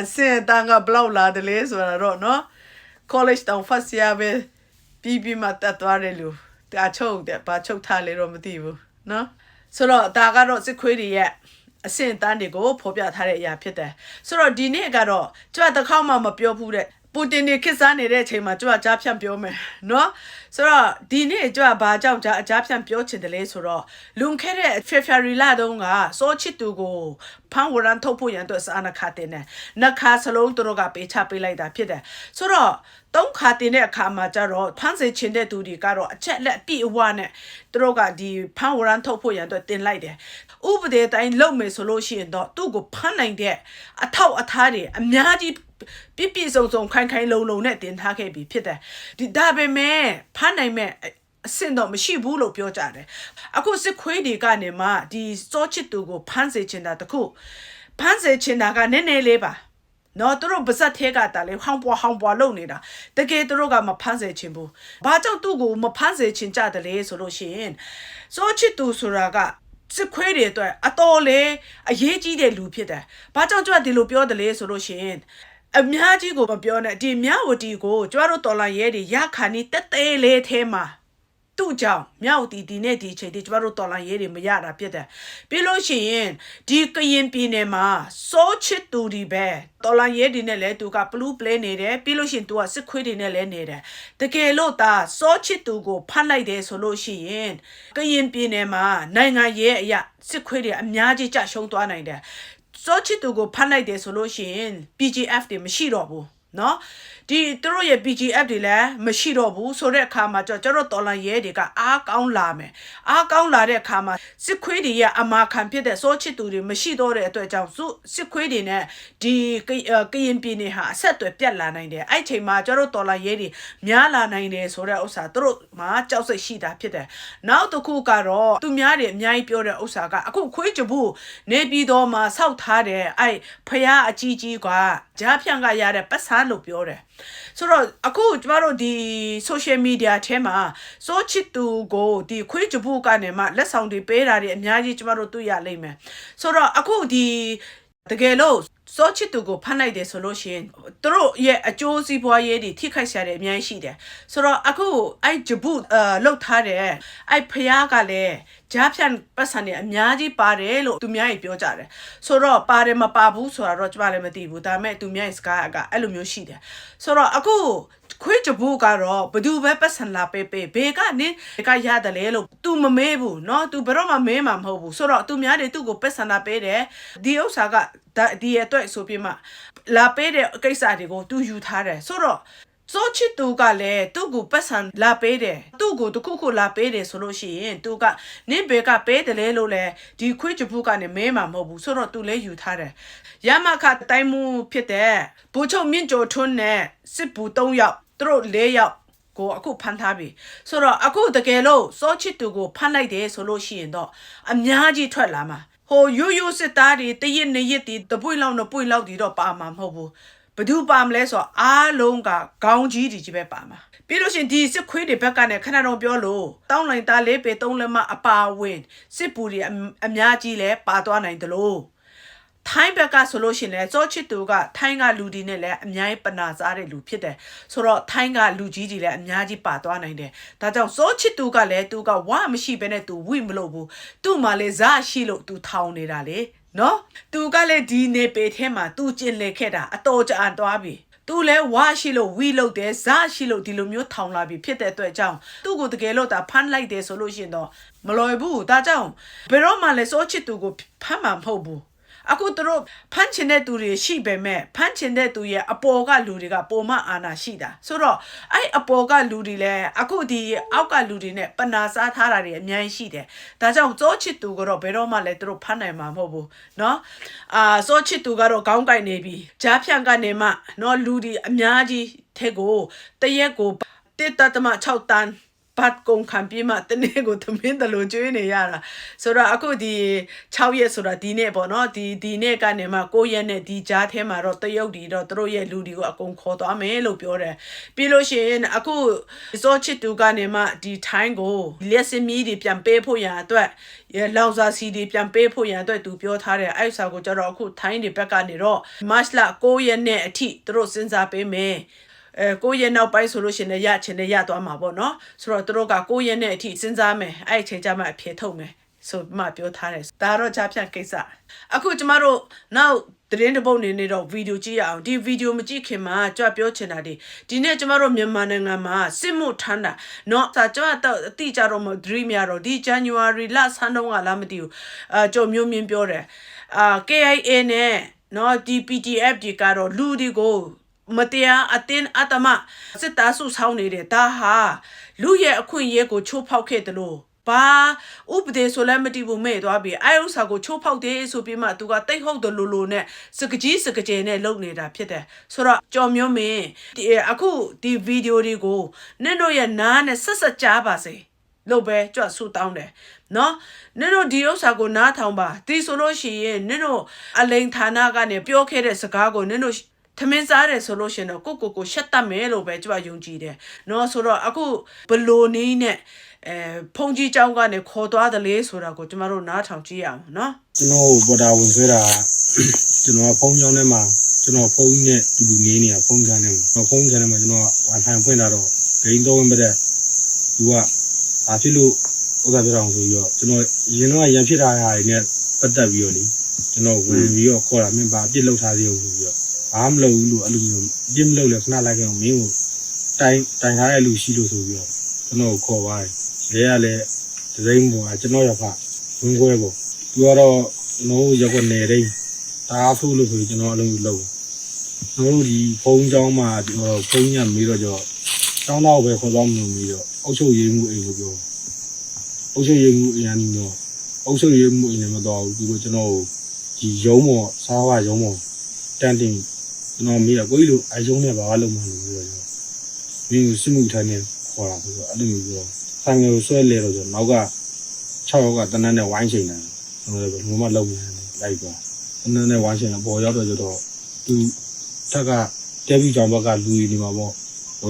အဆင့်အတန်းကဘလောက်လာတယ်လေဆိုတာတော့နော် college တောင် first year ပဲပြီးပြီးမှတက်သွားတယ်လို့တာချုပ်တယ်ဘာချုပ်ထားလဲတော့မသိဘူးနော်ဆိုတော့ဒါကတော့စစ်ခွေးတွေရဲ့ အဆင့်အတန်းတွေကိုဖော်ပြထားတဲ့အရာဖြစ်တယ်ဆိုတော့ဒီနေ့ကတော့ကျွန်တော်တစ်ခေါက်မှမပြောဘူးတဲ့ ပူတင်နေခစ်စားနေတဲ့အချိန်မှာကျွန်တော်ကြားဖြန့်ပြောမယ်နော်ဆိုတော့ဒီနေ့ကျွန်တော်ဘာကြောင့်ကြားအကြားဖြန့်ပြောချင်တယ်လဲဆိုတော့လွန်ခဲ့တဲ့ February လတုန်းကစောချစ်သူကိုဖန်ဝရန်ထုတ်ဖို့ရန်အတွက်စာနခတင်တယ်နှခါစလုံးသူတို့ကပေးချပေးလိုက်တာဖြစ်တယ်ဆိုတော့တုံးခါတင်တဲ့အခါမှာကျတော့ဖန်စေချင်တဲ့သူတွေကတော့အချက်လက်အပြည့်အဝနဲ့သူတို့ကဒီဖန်ဝရန်ထုတ်ဖို့ရန်အတွက်တင်လိုက်တယ်ဥပဒေတိုင်းလုပ်မယ်ဆိုလို့ရှိရင်တော့သူ့ကိုဖမ်းနိုင်တဲ့အထောက်အထားတွေအများကြီး ပြည့်ပြည့်စုံစုံခိုင်ခိုင်လုံလုံနဲ့တင်ထားခဲ့ပြီဖြစ်တယ်ဒီဒါပေမဲ့ဖမ်းနိုင်မဲ့အဆင့်တော့မရှိဘူးလို့ပြောကြတယ်အခုစစ်ခွေးတွေကနေမှဒီစောချစ်သူကိုဖမ်းစေချင်တာတခုဖမ်းစေချင်တာကနည်းနည်းလေးပါနော်သူတို့ပါဇက်သေးကတာလေဟောင်းပွားဟောင်းပွားလုပ်နေတာတကယ်သူတို့ကမဖမ်းစေချင်ဘူးဘာကြောင့်သူ့ကိုမဖမ်းစေချင်ကြတယ်လဲဆိုလို့ရှိရင်စောချစ်သူဆိုတာကစစ်ခွေးတွေအတွက်အတော်လေအရေးကြီးတဲ့လူဖြစ်တယ်ဘာကြောင့်ကြွဒီလိုပြောတယ်လဲဆိုလို့ရှိရင် အများကြီးကိုမပြောနဲ့ဒီမြဝတီကိုကျွားတို့တော်လာရဲတွေရခါနီတက်တဲလေးထဲမှာသူ့ကြောင့်မြောက်တီတီနဲ့ဒီအချိန်ဒီကျမတို့တော်လိုင်းရေးတွေမရတာဖြစ်တယ်ပြီးလို့ရှိရင်ဒီကရင်ပြည်နယ်မှာစိုးချစ်သူဒီပဲတော်လိုင်းရေးတွေနဲ့လည်းသူကဘလူးပလဲနေတယ်ပြီးလို့ရှိရင်သူကစစ်ခွေးတွေနဲ့လည်းနေတယ်တကယ်လို့ဒါစိုးချစ်သူကိုဖတ်လိုက်တယ်ဆိုလို့ရှိရင်ကရင်ပြည်နယ်မှာနိုင်ငံရေးအရာစစ်ခွေးတွေအများကြီးကြရှုံးသွားနိုင်တယ် စောချစ်သူကိုဖမ်းလိုက်တယ်ဆိုလို့ရှိရင် PGF တွေမရှိတော့ဘူးเนาะ ဒီသူတို့ရဲ့ PGF တွေလည်းမရှိတော့ဘူးဆိုတဲ့အခါမှာကျတော့ကျတော့တော်လန်ရဲတွေကအားကောင်းလာမယ်အားကောင်းလာတဲ့အခါမှာစစ်ခွေးတွေရဲ့အမာခံဖြစ်တဲ့စောချစ်သူတွေမရှိတော့တဲ့အတွက်ကြောင့်စုစစ်ခွေးတွေနဲ့ဒီကအဲကရင်ပြည်နယ်ဟာအဆက်အသွယ်ပြတ်လာနိုင်တယ်အဲ့ချိန်မှာကျတော့တော်လန်ရဲတွေများလာနိုင်တယ်ဆိုတဲ့ဥစ္စာသူတို့မှာကြောက်စိတ်ရှိတာဖြစ်တယ်နောက်တစ်ခုကတော့သူများတွေအများကြီးပြောတဲ့ဥစ္စာကအခုခွေးကြဘူးနေပြည်တော်မှာစောက်ထားတဲ့အဲ့ဖျားအကြီးကြီးကကြားဖြန့်ကရတဲ့ပတ်စမ်းလို့ပြောတယ်ဆိုတော့အခုကျမတို့ဒီ social media ထဲမှာစိုးချစ်သူကိုဒီခွေးကြဘူးကနေမှလက်ဆောင်တွေပေးတာတွေအများကြီးကျမတို့တွေ့ရလိမ့်မယ်ဆိုတော့အခုဒီတကယ်လို့ စောချစ်သူကိုဖမ်းလိုက်တယ်ဆိုလို့ရှိရင်သူတို့ရဲ့အကျိုးစီးပွားရေးတွေထိခိုက်ဆရာတွေအများကြီးရှိတယ်ဆိုတော့အခုအဲ့ဂျဘူးအာလောက်ထားတဲ့အဲ့ဖျားကလည်းဂျားဖြန်ပတ်စံတွေအများကြီးပါတယ်လို့သူများကြီးပြောကြတယ်ဆိုတော့ပါတယ်မပါဘူးဆိုတာတော့ကျမလည်းမသိဘူးဒါပေမဲ့သူများကြီးစကားကအဲ့လိုမျိုးရှိတယ်ဆိုတော့အခု ခွေးကြဘူးကတော့ဘသူပဲပတ်စံလာပေးပေးဘေကနင်းဘေကရတယ်လေလို့ तू မမေးဘူးเนาะ तू ဘယ်တော့မှမေးမှာမဟုတ်ဘူးဆိုတော့သူများတွေသူ့ကိုပတ်စံလာပေးတယ်ဒီဥစ္စာကဒါဒီအတွက်ဆိုပြီးမှလာပေးတဲ့ကိစ္စတွေကို तू ယူထားတယ်ဆိုတော့စောချစ်သူကလည်းသူ့ကိုပတ်စံလာပေးတယ်သူ့ကိုတခုခုလာပေးတယ်ဆိုလို့ရှိရင်သူကနင့်ဘေကပေးတယ်လေလို့လေဒီခွေးချဘူးကနေမဲမှာမဟုတ်ဘူးဆိုတော့သူလည်းယူထားတယ်ရမခတိုင်းမှုဖြစ်တဲ့ဘူချုပ်မြင့်ကျော်ထွန်းနဲ့စစ်ဘူး၃ယောက် သူတို့၄ယောက်ကိုအခုဖမ်းထားပြီဆိုတော့အခုတကယ်လို့စောချစ်သူကိုဖမ်းလိုက်တယ်ဆိုလို့ရှိရင်တော့အများကြီးထွက်လာမှာဟိုရိုးရိုးစစ်သားတွေတရက်နှစ်ရက်တီတပွေလောက်နှစ်ပွေလောက်တီတော့ပါမှာမဟုတ်ဘူးဘယ်သူပါမလဲဆိုတော့အားလုံးကခေါင်းကြီးတွေကြီးပဲပါမှာပြီးလို့ရှရင်ဒီစစ်ခွေးတွေဘက်ကနဲ့ခဏတော့ပြောလို့တောင်းလိုက်သားလေးပေသုံးလက်မအပါဝင်စစ်ပူတွေအအများကြီးလဲပါသွားနိုင်တယ်လို့ ထိုင်းဘက်ကဆိုလို့ရှိရင်လည်းစောချစ်သူကထိုင်းကလူဒီနဲ့လည်းအများကြီးပနာစားတဲ့လူဖြစ်တယ်ဆိုတော့ထိုင်းကလူကြီးကြီးလည်းအများကြီးပါသွားနိုင်တယ်ဒါကြောင့်စောချစ်သူကလည်းသူကဝမရှိဘဲနဲ့သူဝိမလို့ဘူးသူ့မှာလည်းဇာရှိလို့သူထောင်နေတာလေနော်သူကလည်းဒီနေပေထဲမှာသူကျင်လေခဲ့တာအတော်ကြာသွားပြီသူလဲဝါရှိလို့ဝီလို့တယ်ဇာရှိလို့ဒီလိုမျိုးထောင်လာပြီဖြစ်တဲ့အတွက်ကြောင့်သူ့ကိုတကယ်လို့ဒါဖမ်းလိုက်တယ်ဆိုလို့ရှိရင်တော့မလွယ်ဘူးဒါကြောင့်ဘယ်တော့မှလည်းစိုးချစ်သူကိုဖမ်းမှာမဟုတ်ဘူး အခုသူတို့ဖမ်းချင်တဲ့သူတွေရှိပေမဲ့ဖမ်းချင်တဲ့သူရဲ့အပေါ်ကလူတွေကပုံမအာနာရှိတာဆိုတော့အဲ့အပေါ်ကလူတွေလည်းအခုဒီအောက်ကလူတွေနဲ့ပနာစားထားတာတွေအများကြီးရှိတယ်ဒါကြောင့်စောချစ်သူကတော့ဘယ်တော့မှလည်းသူတို့ဖမ်းနိုင်မှာမဟုတ်ဘူးเนาะအာစောချစ်သူကတော့ခေါင်းကိုက်နေပြီဂျားဖြန့်ကနေမှเนาะလူတွေအများကြီးထက်ကိုတရက်ကိုတစ်တတမ6တန်း ဘတ်ကုံခံပြီးမှတနေ့ကိုသမင်းတလို့ကျွေးနေရတာဆိုတော့အခုဒီ6ရက်ဆိုတာဒီနေ့ပေါ့နော်ဒီဒီနေ့ကနေမှ9ရက်နဲ့ဒီကြားထဲမှာတော့တရုတ်ဒီတော့သူတို့ရဲ့လူတွေကိုအကုန်ခေါ်သွားမယ်လို့ပြောတယ်ပြီးလို့ရှိရင်အခုစောချစ်တူကနေမှဒီထိုင်းကိုလက်စမီးတွေပြန်ပေးဖို့ရန်အတွက်ရလောင်စာစီတွေပြန်ပေးဖို့ရန်အတွက်သူပြောထားတယ်အဲ့ဥစ္စာကိုကျတော့အခုထိုင်းတွေဘက်ကနေတော့မတ်လ9ရက်နဲ့အထိသူတို့စဉ်းစားပေးမယ် အဲကိုယ့်ရဲ့နောက်ပိုင်းဆိုလို့ရှရင်လည်းရချင်လည်းရသွားမှာပေါ့နော်ဆိုတော့သူတို့ကကိုယ့်ရဲ့နဲ့အထိစဉ်းစားမယ်အဲ့အချိန်ကျမှအဖြေထုတ်မယ်ဆိုမှပြောထားတယ်ဒါတော့ချဖြန့်ကိစ္စအခုကျမတို့နောက်သတင်းတစ်ပုတ်နေနေတော့ဗီဒီယိုကြည့်ရအောင်ဒီဗီဒီယိုမကြည့်ခင်မှာကြွပြောချင်တာဒီဒီနေ့ကျမတို့မြန်မာနိုင်ငံမှာစစ်မှုထမ်းတာเนาะစာကျမတော့အတိကြတော့မ dream ရတော့ဒီ January လဆန်းတော့ကလားမသိဘူးအာကြုံမျိုးမြင်ပြောတယ်အာ KIA နဲ့เนาะဒီ PDF ဒီကတော့လူတွေကို မတရားအတင်းအတ္တမစစ်သားစုဆောင်းနေတယ်ဒါဟာလူရဲ့အခွင့်အရေးကိုချိုးဖောက်ခဲ့တယ်လို့ဘာဥပဒေဆိုလည်းမတည်ဘူးမဲ့သွားပြီအဲဥစ္စာကိုချိုးဖောက်တယ်ဆိုပြီးမှသူကတိတ်ဟုတ်တယ်လို့လို့နဲ့စကကြီးစကကြဲနဲ့လုပ်နေတာဖြစ်တယ်ဆိုတော့ကြော်မျိုးမင်းဒီအခုဒီဗီဒီယိုတွေကိုနင့်တို့ရဲ့နားနဲ့ဆက်ဆက်ကြားပါစေလို့ပဲကြွဆူတောင်းတယ်နော်နင်တို့ဒီဥစ္စာကိုနားထောင်ပါဒီဆိုလို့ရှိရင်နင်တို့အလိန်ဌာနကနေပြောခဲ့တဲ့စကားကိုနင်တို့ ထမင်းစားတယ်ဆိုလို့ရှရင်တော့ကိုကိုကိုရှက်တတ်မယ်လို့ပဲကျွန်မယုံကြည်တယ်။နော်ဆိုတော့အခုဘလိုနည်းနဲ့အဲဖုန်ကြီးเจ้าကနေခေါ်သွားတယ်လေဆိုတာကိုကျွန်တော်တို့နားထောင်ကြည့်ရအောင်နော် ကျွန်တော်ကိုပေါ်တာဝင်ဆွဲတာကျွန်တော်ကဖုန်းကြောင်းထဲမှာကျွန်တော်ဖုန်းကြီးနဲ့တူတူနေနေတာဖုန်းကန်ထဲမှာဖုန်းကန်ထဲမှာကျွန်တော်က Wi-Fi ဖွင့်တာတော့ဂိမ်းတော့ဝင်ပတဲ့သူကဘာဖြစ်လို့ဥစ္စာပြတော့ဆိုပြီးတော့ကျွန်တော်ရင်တော့ရံဖြစ်တာဟာတွေနဲ့ပတ်သက်ပြီးတော့လေကျွန်တော်ဝင်ပြီးတော့ခေါ်တာမင်းဘာပြစ်လောက်ထားသေးဘူးဆိုပြီးတော့ ဘာမှမလုပ်ဘူးလို့အဲ့လိုမျိုးပြစ်မလုပ်လဲခဏလိုက်ခဲ့အောင်မင်းကိုတိုင်တိုင်ထားတဲ့လူရှိလို့ဆိုပြီးတော့ကျွန်တော်ကိုခေါ်သွားတယ်လေကလည်းဒီစိမ်းပေါ်ကကျွန်တော်ရဖဝင်ခွဲပေါ့သူကတော့ကျွန်တော်ရက်ွက်နေတယ်ဒါအဆိုးလို့ဆိုပြီးကျွန်တော်အလုံးယူလုပ်ကျွန်တော်တို့ဒီဖုန်းကြောင်းမှာကျွန်တော်ဖုန်းညမေးတော့ကြောတောင်းတော့ပဲခေါ်သွားမှမီးတော့အုတ်ချုပ်ရေးမှုအိမ်ကိုပြောအုတ်ချုပ်ရေးမှုအရင်ကတော့အုတ်ချုပ်ရေးမှုအိမ်လည်းမတော်ဘူးသူကကျွန်တော်ဒီရုံးပေါ်စားဝရုံးပေါ်တန်တင် ကျွန်တော်မေးတော့ကိုကြီးလိုအယုံနဲ့ဘာလုပ်မှလို့ပြောတော့မင်းစစ်မှုထိုင်နေခေါ်တာဆိုတော့အဲ့လိုမျိုးပြောဆိုင်ငယ်ကိုဆွဲလဲတော့ကျွန်တော်နောက်က6ယောက်ကတနန်းနဲ့ဝိုင်းချိန်တယ်ကျွန်တော်လည်းဘယ်လိုမှလုပ်မရဘူးလိုက်သွားတနန်းနဲ့ဝိုင်းချိန်တော့ပေါ်ရောက်တော့ကျတော့သူထက်ကတဲပြီးကြောင်ဘက်ကလူကြီးနေမှာပေါ့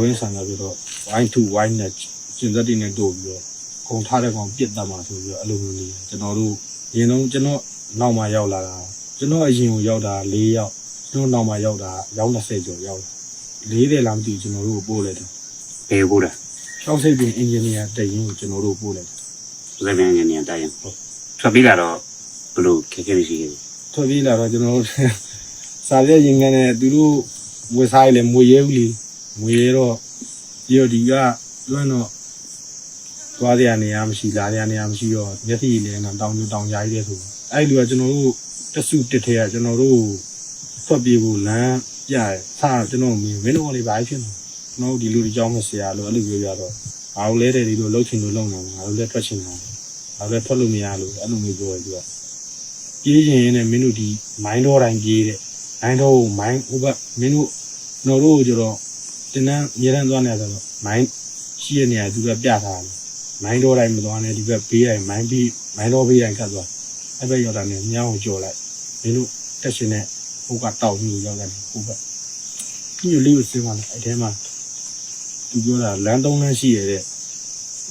ဝင်းဆန်ကပြီးတော့ဝိုင်း2ဝိုင်းနဲ့ကျင်သက်တင်နဲ့တို့ပြီးတော့ခုံထားတဲ့ကောင်ပြစ်တတ်မှာဆိုပြီးတော့အဲ့လိုမျိုးနေကျွန်တော်တို့ရင်တော့ကျွန်တော်နောက်မှရောက်လာတာကျွန်တော်အရင်ကိုရောက်တာ၄ယောက် ကျွန်တော်နောက်မှရောက်တာရောက်20ကျော်ရောက်တယ်40လားမသိဘူးကျွန်တော်တို့ကိုပို့လိုက်တယ်ဘယ်ကိုလဲရှောက်စိတ်ပင်အင်ဂျင်နီယာတရင်ကိုကျွန်တော်တို့ပို့လိုက်တယ်သဘင်ငနေတိုင်းထွက်ပြီးလာတော့ဘလို့ခက်ခဲရှိခဲ့ထွက်ပြေးလာတော့ကျွန်တော်တို့ စာပြရင်ကနေသူတို့ဝယ်စားရလေမွေရဲဘူးလေမွေရဲတော့ပြီးတော့ဒီကလွမ်းတော့သွားရနေရမရှိလာရနေရမရှိတော့မျက်စိလည်းတော့တောင်းတောင်းရိုက်တယ်ဆိုအဲ့လူကကျွန်တော်တို့တဆုတစ်ထဲကကျွန်တော်တို့ ထွက်ပြေးဖို့လမ်းပြရထားကျွန်တော်မင်းမင်းတို့ကလည်းဘာဖြစ်နေကျွန်တော်တို့ဒီလူတွေကြောင်းမဆရာလို့အဲ့လိုပြောပြတော့ဘာလို့လဲတဲ့ဒီလိုလှုပ်ချင်လို့လုံနေတာငါတို့လည်းထွက်ချင်တာငါတို့လည်းထွက်လို့မရလို့အဲ့လိုမျိုးပြောတယ်သူကပြေးရင်နဲ့မင်းတို့ဒီမိုင်းတော်တိုင်းပြေးတဲ့မိုင်းတော်ကိုမိုင်းဟိုဘက်မင်းတို့ကျွန်တော်တို့ကျတော့တင်းတန်းမြေတန်းသွားနေဆိုတော့မိုင်းရှိရနေရသူကပြထားတယ်မိုင်းတော်တိုင်းမသွားနဲ့ဒီဘက်ဘေးတိုင်းမိုင်းပြီးမိုင်းတော်ဘေးတိုင်းကတ်သွားအဲ့ဘက်ရောက်တာနဲ့မြောင်းကိုကြော်လိုက်မင်းတို့တက်ရှင်နဲ့ ဟိုကတောက်ပြီးရောက်တယ်ဟိုဘက်ညလေးကိုစဉ်းစားလိုက်အဲ့ထဲမှာသူပြောတာလမ်းသုံးလမ်းရှိရတဲ့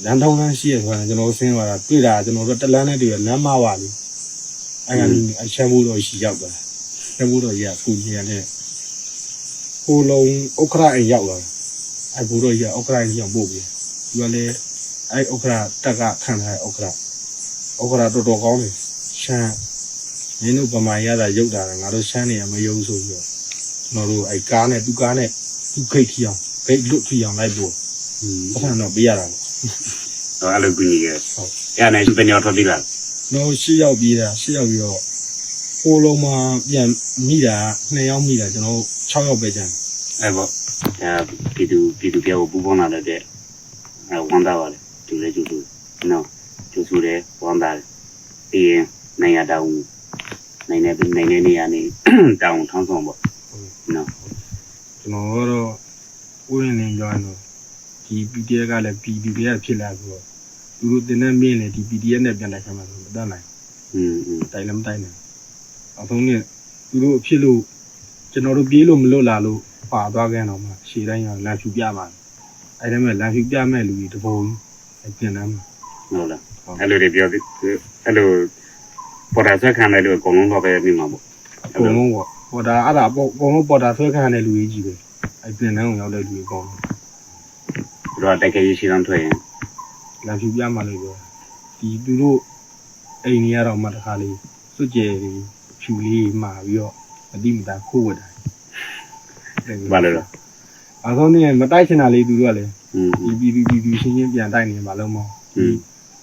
လမ်းသုံးလမ်းရှိရဆိုတာကျွန်တော်စဉ်းစားတာတွေ့တာကျွန်တော်တို့တလန်းနဲ့တွေ့ရလမ်းမပါဘူးအဲ့ဒါကြီးအချက်မှုတော့ရှိရောက်သွားတယ်ချက်မှုတော့ရကူညီရတယ်ဟိုလုံးဥက္ခရာအိမ်ရောက်လာအဲ့ဘူတော့ရဥက္ခရာအိမ်ရောက်ပို့ပြီသူကလည်းအဲ့ဥက္ခရာတက်ကခံထားတဲ့ဥက္ခရာဥက္ခရာတော်တော်ကောင်းတယ်ရှမ်းရှ မင်းတို့ဗမာရတာရုပ်တာငါတို့ရှမ်းနေရမယုံဆိုပြီးတော့ကျွန်တော်တို့အဲကားနဲ့သူကားနဲ့သူခိတ်ထီအောင်ခိတ်လွတ်ထီအောင်လိုက်ပို့อืมပတ်ထန်တော့ပေးရတာပေါ့တော့အဲ့လိုကူညီခဲ့ဟုတ်အဲ့နဲ့ဘယ်ညောထွက်ပြီးလာတော့ရှေ့ရောက်ပြီးတာရှေ့ရောက်ပြီးတော့ဟိုလုံးမှာပြန်မိတာနှစ်ယောက်မိတာကျွန်တော်6ယောက်ပဲကျန်အဲ့ပေါ့ဒါပြည်သူပြည်သူပြောပူပေါင်းလာတဲ့အဲဝန်တာပါလေသူလည်းကျူသူနော်ကျူသူလည်းဝန်တာပြီးရင်နိုင်ရတောင်း နိုင်တဲ့နိုင်တဲ့နေရာနေတောင်းထောင်းဆောင်ပေါ့နော်ကျွန်တော်ကတော့ဥရင်လင်းကြောင်းတော့ဒီ PDF ကလည်း PDF ကဖြစ်လာပြီးတော့သူတို့တင်တဲ့မင်းလည်းဒီ PDF နဲ့ပြန်လိုက်ခါမှဆိုမတတ်နိုင်ဘူးတိုင်လည်းမတိုင်နိုင်အဖုံးနဲ့သူတို့အဖြစ်လို့ကျွန်တော်တို့ပြေးလို့မလွတ်လာလို့ပါသွားခဲ့တော့မှရှေ့တိုင်းကလမ်းဖြူပြပါအဲ့ဒါမဲ့လမ်းဖြူပြမဲ့လူတွေတပုံအပြင်လမ်းမှာဟုတ်လားအဲ့လိုတွေပြောပြီးအဲ့လို ပေါ်တာဆွဲခံတဲ့လူအကုန်လုံးတော့ပဲပြီးမှာပေါ့အကုန်လုံးပေါ့ဟောဒါအဲ့ဒါပေါ့အကုန်လုံးပေါ်တာဆွဲခံတဲ့လူကြီးကြီးပဲအဲ့ပြင်နှန်းကိုရောက်တဲ့လူကြီးအကုန်လုံးသူတို့ကတကယ်ရရှိတော့ထွက်ရင်လာဖြူပြမှလည်းပဲဒီသူတို့အိမ်ကြီးရတော့မှတခါလေးစွတ်ကြယ်လေးဖြူလေးမှာပြီးတော့အတိမတာခိုးဝတ်တာဘာလဲလားအဆုံးနေမတိုက်ချင်တာလေးသူတို့ကလည်းဒီဒီဒီဒီရှင်းရှင်းပြန်တိုက်နေမှာလုံးမဟုတ်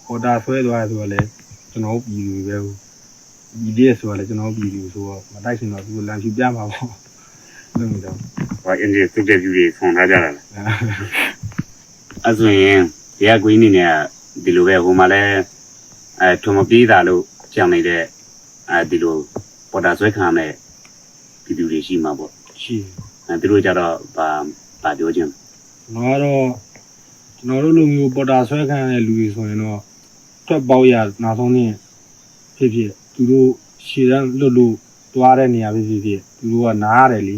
ဟော်ဒါဆွဲသွားဆိုတော့လေကျွန်တော်ပြည်သူပဲဟုတ် ဒီလေးဆိုတော့လေကျွန်တော်ပြည်သူဆိုတော့မတိုက်ချင်တော့သူလမ်းဖြူပြမှာပေါ့လို့မျိုးတော့ဘာအင်ဂျင်စုပ်တဲ့ယူတွေဖွန်ထားကြတာလားအဲ့ဆိုရင်ဒီကကွင်းနေနေဒီလိုပဲဟိုမှာလဲအဲထုံမပြေးတာလို့ကြောင်နေတဲ့အဲဒီလိုပေါ်တာဆွဲခံမဲ့ပြည်သူတွေရှိမှာပေါ့ရှိတယ်အဲသူတို့ကြတော့ဘာဘာပြောချင်းကျွန်တော်ကတော့ကျွန်တော်တို့လိုမျိုးပေါ်တာဆွဲခံရတဲ့လူတွေဆိုရင်တော့ထွက်ပေါက်ရနောက်ဆုံးနေဖြစ်ဖြစ် သူတို့ရှည်တန်းလွတ်လို့တွားတဲ့နေရာဖြစ်ဖြစ်ဖြစ်သူတို့ကနားရတယ်လी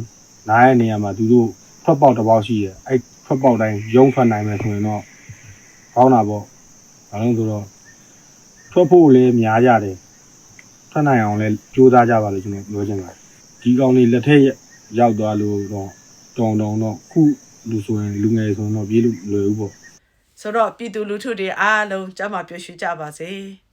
နားရဲ့နေရာမှာသူတို့ထွက်ပေါက်တစ်ပေါက်ရှိတယ်အဲ့ထွက်ပေါက်တိုင်းရုံထွက်နိုင်မယ်ဆိုရင်တော့ကောင်းတာပေါ့ဘာလို့လဲဆိုတော့ထွက်ဖို့လည်းများကြတယ်ထွက်နိုင်အောင်လည်းကြိုးစားကြပါလို့ကျွန်တော်ပြောချင်ပါတယ်ဒီကောင်လေးလက်ထက်ရောက်သွားလို့တော့တောင်းတောင်းတော့ခုလူဆိုရင်လူငယ်ဆိုရင်တော့ပြေးလို့လွယ်ဘူးပေါ့ဆိုတော့ပြည်သူလူထုတွေအားလုံးကြမ်းမာပျော်ရွှင်ကြပါစေ။